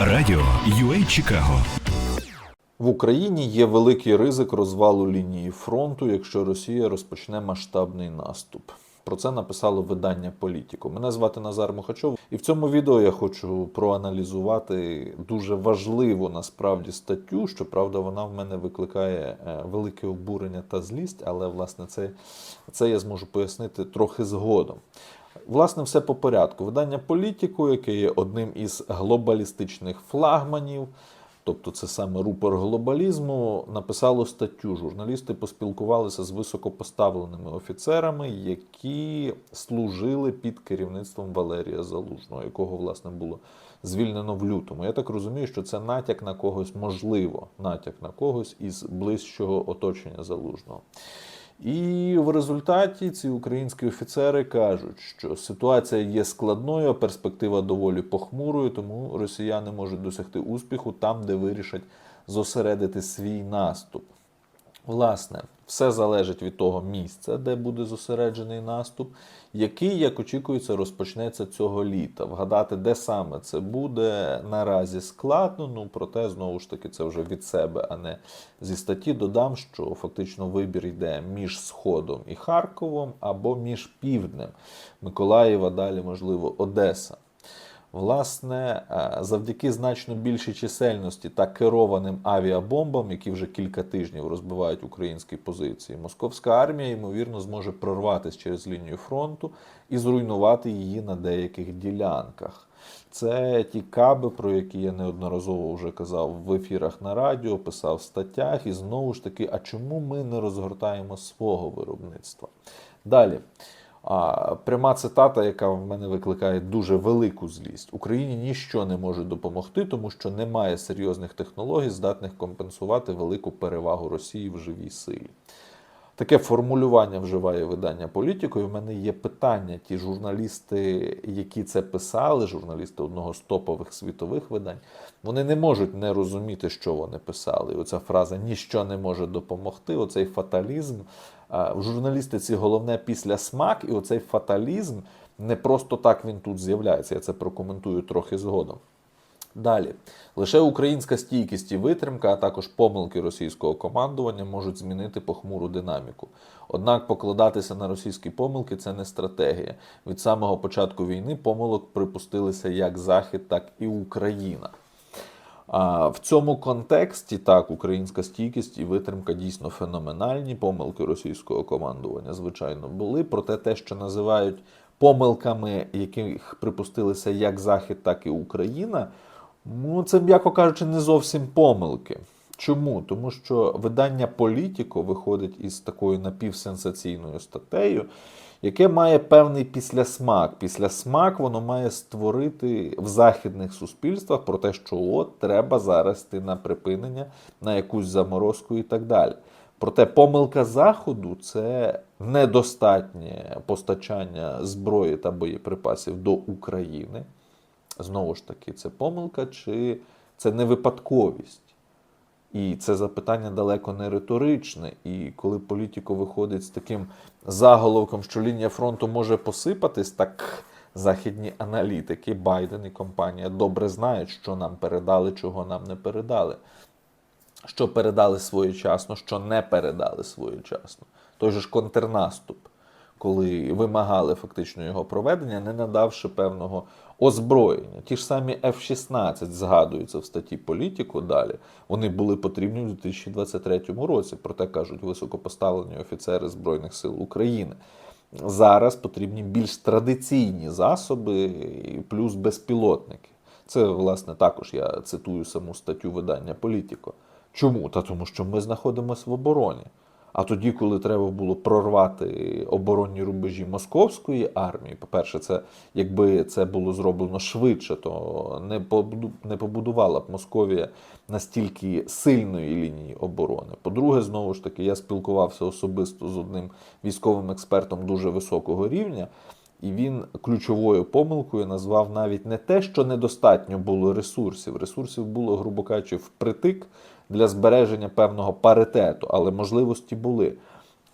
Радіо UA Чикаго В Україні є великий ризик розвалу лінії фронту, якщо Росія розпочне масштабний наступ. Про це написало видання Політіко. Мене звати Назар Мухачов, і в цьому відео я хочу проаналізувати дуже важливу насправді статтю. Щоправда, вона в мене викликає е, велике обурення та злість, але власне це, це я зможу пояснити трохи згодом. Власне, все по порядку. Видання Політіку, яке є одним із глобалістичних флагманів, тобто це саме рупор глобалізму, написало статтю. Журналісти поспілкувалися з високопоставленими офіцерами, які служили під керівництвом Валерія Залужного, якого власне було звільнено в лютому. Я так розумію, що це натяк на когось, можливо, натяк на когось із ближчого оточення залужного. І в результаті ці українські офіцери кажуть, що ситуація є складною, а перспектива доволі похмурою, тому росіяни можуть досягти успіху там, де вирішать зосередити свій наступ. Власне, все залежить від того місця, де буде зосереджений наступ, який, як очікується, розпочнеться цього літа. Вгадати, де саме це буде, наразі складно. Ну проте знову ж таки це вже від себе, а не зі статті. Додам, що фактично вибір йде між Сходом і Харковом або між Півднем Миколаєва, далі, можливо, Одеса. Власне, е, завдяки значно більшій чисельності та керованим авіабомбам, які вже кілька тижнів розбивають українські позиції, московська армія, ймовірно, зможе прорватися через лінію фронту і зруйнувати її на деяких ділянках. Це ті каби, про які я неодноразово вже казав в ефірах на радіо, писав в статтях. І знову ж таки, а чому ми не розгортаємо свого виробництва? Далі. А пряма цитата, яка в мене викликає дуже велику злість: Україні ніщо не може допомогти, тому що немає серйозних технологій, здатних компенсувати велику перевагу Росії в живій силі. Таке формулювання вживає видання політико. І в мене є питання. Ті журналісти, які це писали, журналісти одного з топових світових видань, вони не можуть не розуміти, що вони писали. І оця фраза ніщо не може допомогти. Оцей фаталізм. В журналістиці головне після смак, і оцей фаталізм не просто так він тут з'являється. Я це прокоментую трохи згодом. Далі, лише українська стійкість і витримка, а також помилки російського командування можуть змінити похмуру динаміку. Однак покладатися на російські помилки це не стратегія. Від самого початку війни помилок припустилися як Захід, так і Україна. А в цьому контексті так українська стійкість і витримка дійсно феноменальні. Помилки російського командування, звичайно, були. Проте те, що називають помилками, яких припустилися як Захід, так і Україна. Ну, це, м'яко кажучи, не зовсім помилки. Чому? Тому що видання Політіко виходить із такою напівсенсаційною статтею, яке має певний післясмак. Післясмак воно має створити в західних суспільствах про те, що от треба зараз йти на припинення, на якусь заморозку і так далі. Проте помилка Заходу це недостатнє постачання зброї та боєприпасів до України. Знову ж таки, це помилка чи це не випадковість? І це запитання далеко не риторичне. І коли політико виходить з таким заголовком, що лінія фронту може посипатись, так західні аналітики, Байден і компанія добре знають, що нам передали, чого нам не передали. Що передали своєчасно, що не передали своєчасно. Той же ж контрнаступ, коли вимагали фактично його проведення, не надавши певного озброєння. Ті ж самі F-16 згадуються в статті Політіку далі. Вони були потрібні у 2023 році, проте кажуть високопоставлені офіцери Збройних сил України. Зараз потрібні більш традиційні засоби, плюс безпілотники. Це, власне, також я цитую саму статтю видання Політіко. Чому? Та тому, що ми знаходимося в обороні. А тоді, коли треба було прорвати оборонні рубежі московської армії, по-перше, це якби це було зроблено швидше, то не побудувала б Московія настільки сильної лінії оборони. По-друге, знову ж таки, я спілкувався особисто з одним військовим експертом дуже високого рівня. І він ключовою помилкою назвав навіть не те, що недостатньо було ресурсів. Ресурсів було, грубо кажучи, впритик для збереження певного паритету, але можливості були.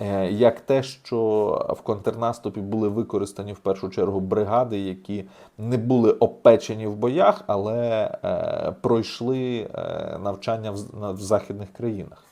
е, як те, що в контрнаступі були використані в першу чергу бригади, які не були опечені в боях, але е, пройшли е, навчання в, західних країнах.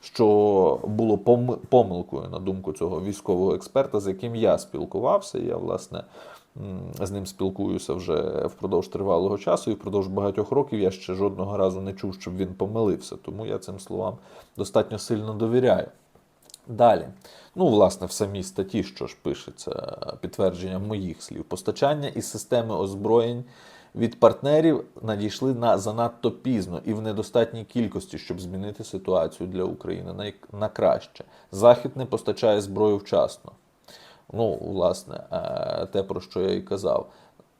Що було пом- помилкою, на думку цього військового експерта, з яким я спілкувався. Я, власне, з ним спілкуюся вже впродовж тривалого часу, і впродовж багатьох років я ще жодного разу не чув, щоб він помилився. Тому я цим словам достатньо сильно довіряю. Далі. Ну, власне, в самій статті, що ж пишеться, підтвердження моїх слів. Постачання із системи озброєнь від партнерів надійшли на занадто пізно і в недостатній кількості, щоб змінити ситуацію для України на, краще. Захід не постачає зброю вчасно. Ну, власне, е, те, про що я і казав.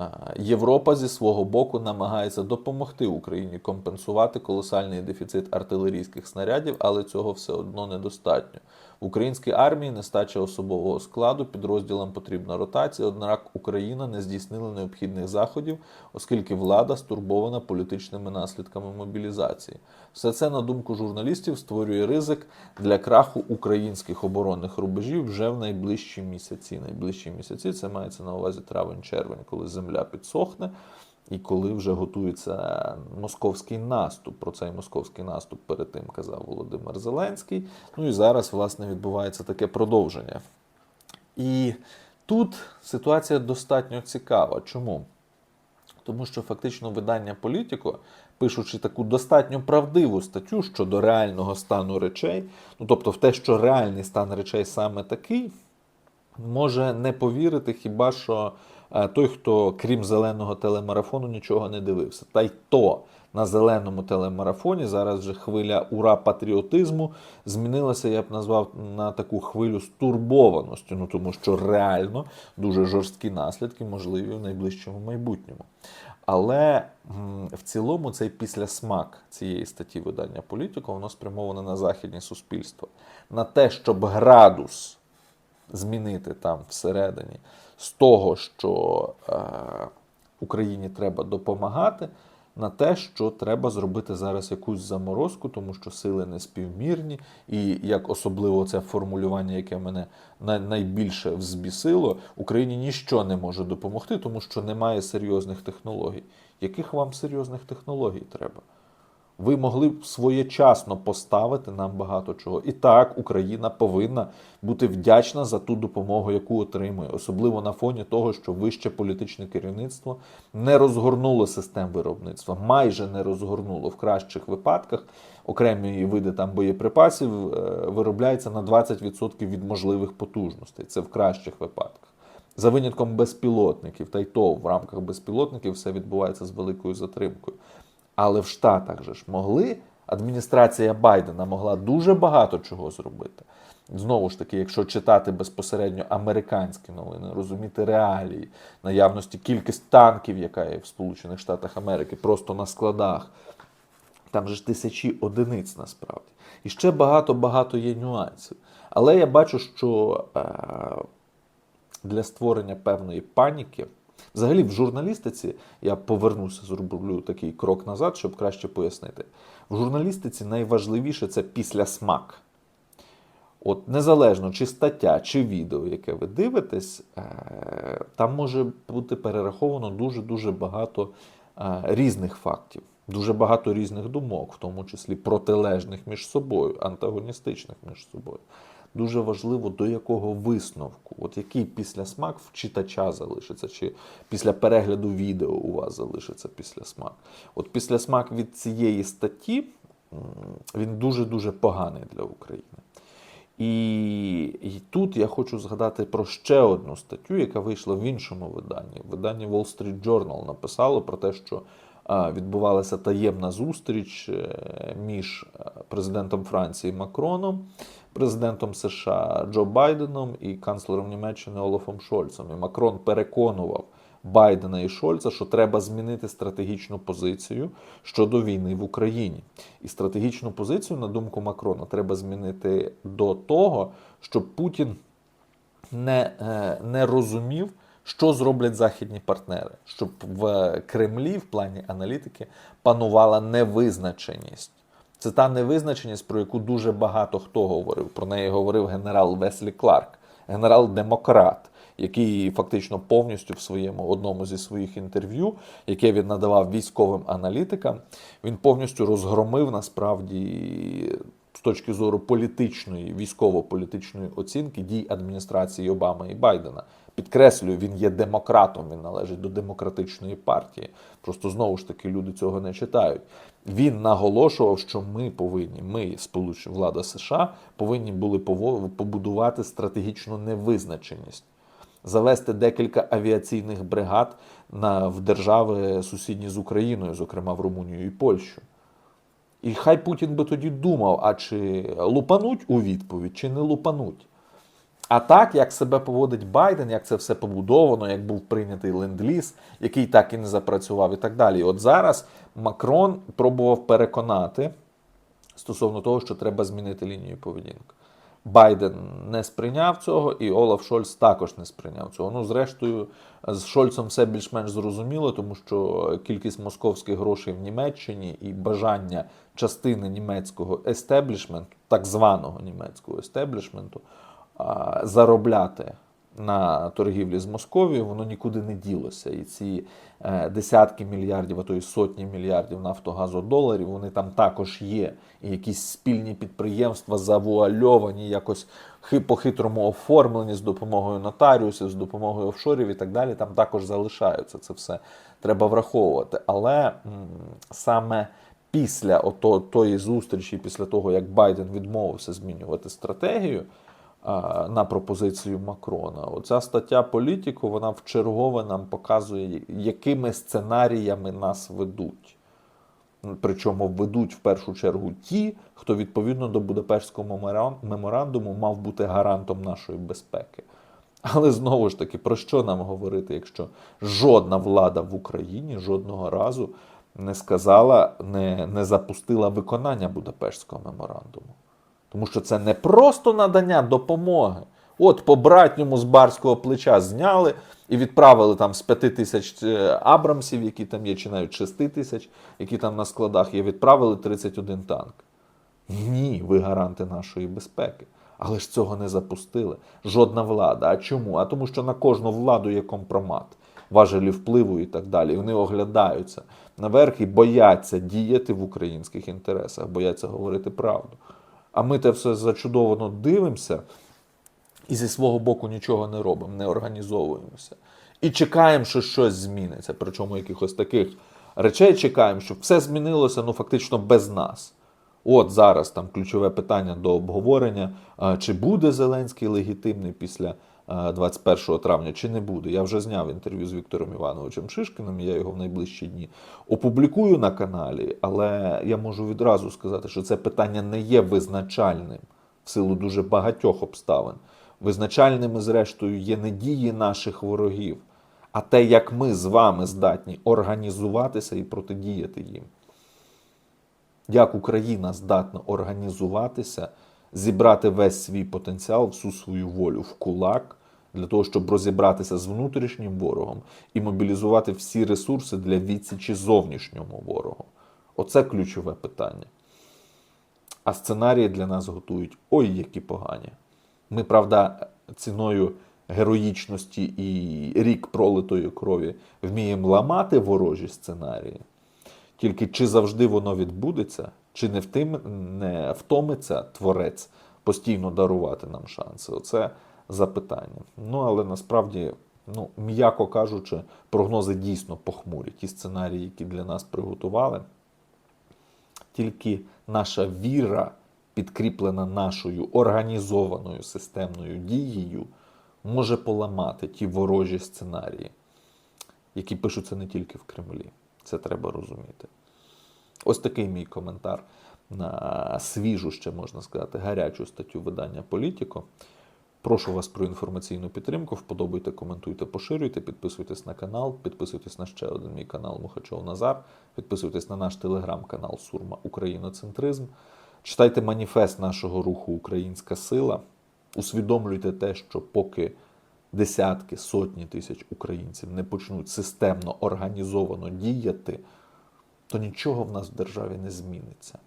Е, Європа зі свого боку намагається допомогти Україні компенсувати колосальний дефіцит артилерійських снарядів, але цього все одно недостатньо. Українській армії нестача особового складу, підрозділам потрібна ротація, однак Україна не здійснила необхідних заходів, оскільки влада стурбована політичними наслідками мобілізації. Все це, на думку журналістів, створює ризик для краху українських оборонних рубежів вже в найближчі місяці. Найближчі місяці це мається на увазі травень-червень, коли земля підсохне. І коли вже готується московський наступ, про цей московський наступ перед тим казав Володимир Зеленський. Ну і зараз, власне, відбувається таке продовження. І тут ситуація достатньо цікава. Чому? Тому що фактично видання Політіко, пишучи таку достатньо правдиву статтю щодо реального стану речей, ну тобто в те, що реальний стан речей саме такий, може не повірити хіба що той, хто крім зеленого телемарафону нічого не дивився. Та й то на зеленому телемарафоні зараз вже хвиля ура патріотизму змінилася, я б назвав на таку хвилю стурбованості, ну тому що реально дуже жорсткі наслідки можливі в найближчому майбутньому. Але в цілому цей післясмак цієї статті видання Політико, воно спрямоване на західні суспільства, на те, щоб градус змінити там всередині з того, що е, Україні треба допомагати, на те, що треба зробити зараз якусь заморозку, тому що сили не співмірні, і як особливо це формулювання, яке мене найбільше взбісило, Україні ніщо не може допомогти, тому що немає серйозних технологій. Яких вам серйозних технологій треба? Ви могли б своєчасно поставити нам багато чого. І так, Україна повинна бути вдячна за ту допомогу, яку отримує, особливо на фоні того, що вище політичне керівництво не розгорнуло систем виробництва, майже не розгорнуло в кращих випадках. Окремі види там боєприпасів е, виробляються на 20% від можливих потужностей. Це в кращих випадках. За винятком безпілотників, та й то в рамках безпілотників все відбувається з великою затримкою. Але в Штатах же ж могли, адміністрація Байдена могла дуже багато чого зробити. Знову ж таки, якщо читати безпосередньо американські новини, розуміти реалії, наявності кількість танків, яка є в Сполучених Штатах Америки, просто на складах, там же ж тисячі одиниць насправді. І ще багато-багато є нюансів. Але я бачу, що е, для створення певної паніки. Взагалі, в журналістиці я повернуся, зроблю такий крок назад, щоб краще пояснити. В журналістиці найважливіше це післясмак. От незалежно чи стаття, чи відео, яке ви дивитесь, е, там може бути перераховано дуже-дуже багато е, різних фактів, дуже багато різних думок, в тому числі протилежних між собою, антагоністичних між собою. Дуже важливо, до якого висновку, от який післясмак в читача залишиться, чи після перегляду відео у вас залишиться післясмак. От післясмак від цієї статті він дуже-дуже поганий для України. І, і тут я хочу згадати про ще одну статтю, яка вийшла в іншому виданні. В виданні Wall Street Journal написало про те, що відбувалася таємна зустріч е, між е, президентом Франції Макроном, президентом США Джо Байденом і канцлером Німеччини Олафом Шольцем. І Макрон переконував Байдена і Шольца, що треба змінити стратегічну позицію щодо війни в Україні. І стратегічну позицію, на думку Макрона, треба змінити до того, щоб Путін не, е, не розумів, що зроблять західні партнери, щоб в Кремлі, в плані аналітики, панувала невизначеність. Це та невизначеність, про яку дуже багато хто говорив. Про неї говорив генерал Веслі Кларк, генерал-демократ, який фактично повністю в своєму одному зі своїх інтерв'ю, яке він надавав військовим аналітикам, він повністю розгромив насправді точки зору політичної, військово-політичної оцінки дій адміністрації Обами і Байдена. Підкреслюю, він є демократом, він належить до демократичної партії. Просто знову ж таки люди цього не читають. Він наголошував, що ми повинні, ми, сполучені влада США, повинні були побудувати стратегічну невизначеність, завести декілька авіаційних бригад на в держави сусідні з Україною, зокрема в Румунію і Польщу. І хай Путін би тоді думав, а чи лупануть у відповідь, чи не лупануть. А так, як себе поводить Байден, як це все побудовано, як був прийнятий ленд-ліз, який так і не запрацював, і так далі. От зараз Макрон пробував переконати стосовно того, що треба змінити лінію поведінки. Байден не сприйняв цього, і Олаф Шольц також не сприйняв цього. Ну, зрештою, з Шольцем все більш-менш зрозуміло, тому що кількість московських грошей в Німеччині і бажання частини німецького естеблішменту, так званого німецького естеблішменту, заробляти на торгівлі з Московією, воно нікуди не ділося. І ці е, десятки мільярдів, а то й сотні мільярдів нафтогазодоларів, вони там також є. І якісь спільні підприємства завуальовані, якось по-хитрому оформлені з допомогою нотаріусів, з допомогою офшорів і так далі, там також залишаються. Це все треба враховувати. Але м, саме після ото, тої зустрічі, після того, як Байден відмовився змінювати стратегію, а, на пропозицію Макрона. Оця стаття політику вона вчергове нам показує, якими сценаріями нас ведуть. Причому ведуть в першу чергу ті, хто відповідно до Будапештського меморандуму мав бути гарантом нашої безпеки. Але знову ж таки, про що нам говорити, якщо жодна влада в Україні жодного разу не сказала, не, не запустила виконання Будапештського меморандуму? Тому що це не просто надання допомоги. От по братньому з барського плеча зняли і відправили там з 5 тисяч е, абрамсів, які там є, чи навіть 6 тисяч, які там на складах є, відправили 31 танк. Ні, ви гаранти нашої безпеки. Але ж цього не запустили. Жодна влада. А чому? А тому, що на кожну владу є компромат, важелі впливу і так далі. Вони оглядаються наверх і бояться діяти в українських інтересах, бояться говорити правду. А ми те все зачудовано дивимося і зі свого боку нічого не робимо, не організовуємося. І чекаємо, що щось зміниться. Причому якихось таких речей чекаємо, щоб все змінилося ну фактично без нас. От зараз там ключове питання до обговорення: чи буде Зеленський легітимний після 21 травня, чи не буде. Я вже зняв інтерв'ю з Віктором Івановичем Шишкіним, я його в найближчі дні опублікую на каналі, але я можу відразу сказати, що це питання не є визначальним в силу дуже багатьох обставин. Визначальними, зрештою, є не дії наших ворогів, а те, як ми з вами здатні організуватися і протидіяти їм. Як Україна здатна організуватися, зібрати весь свій потенціал, всю свою волю в кулак для того, щоб розібратися з внутрішнім ворогом і мобілізувати всі ресурси для відсічі зовнішньому ворогу. Оце ключове питання. А сценарії для нас готують ой, які погані. Ми, правда, ціною героїчності і рік пролитої крові вміємо ламати ворожі сценарії. Тільки чи завжди воно відбудеться, чи не, втим, не втомиться творець постійно дарувати нам шанси? Оце запитання. Ну, але насправді, ну, м'яко кажучи, прогнози дійсно похмурі. Ті сценарії, які для нас приготували, тільки наша віра, підкріплена нашою організованою системною дією, може поламати ті ворожі сценарії, які пишуться не тільки в Кремлі. Це треба розуміти. Ось такий мій коментар на свіжу, ще можна сказати, гарячу статтю видання Політіко. Прошу вас про інформаційну підтримку. Вподобайте, коментуйте, поширюйте, підписуйтесь на канал, підписуйтесь на ще один мій канал Мухачов Назар, підписуйтесь на наш телеграм-канал Сурма Україноцентризм. Читайте маніфест нашого руху Українська сила. Усвідомлюйте те, що поки десятки, сотні тисяч українців не почнуть системно організовано діяти, то нічого в нас в державі не зміниться.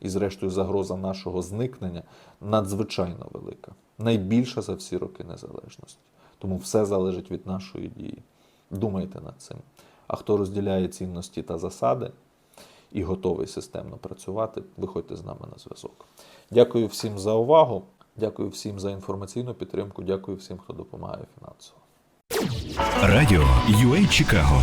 і, зрештою, загроза нашого зникнення надзвичайно велика, найбільша за всі роки незалежності. Тому все залежить від нашої дії. Думайте над цим. А хто розділяє цінності та засади і готовий системно працювати, виходьте з нами на зв'язок. Дякую всім за увагу. Дякую всім за інформаційну підтримку. Дякую всім, хто допомагає фінансово. Радіо UA Чикаго.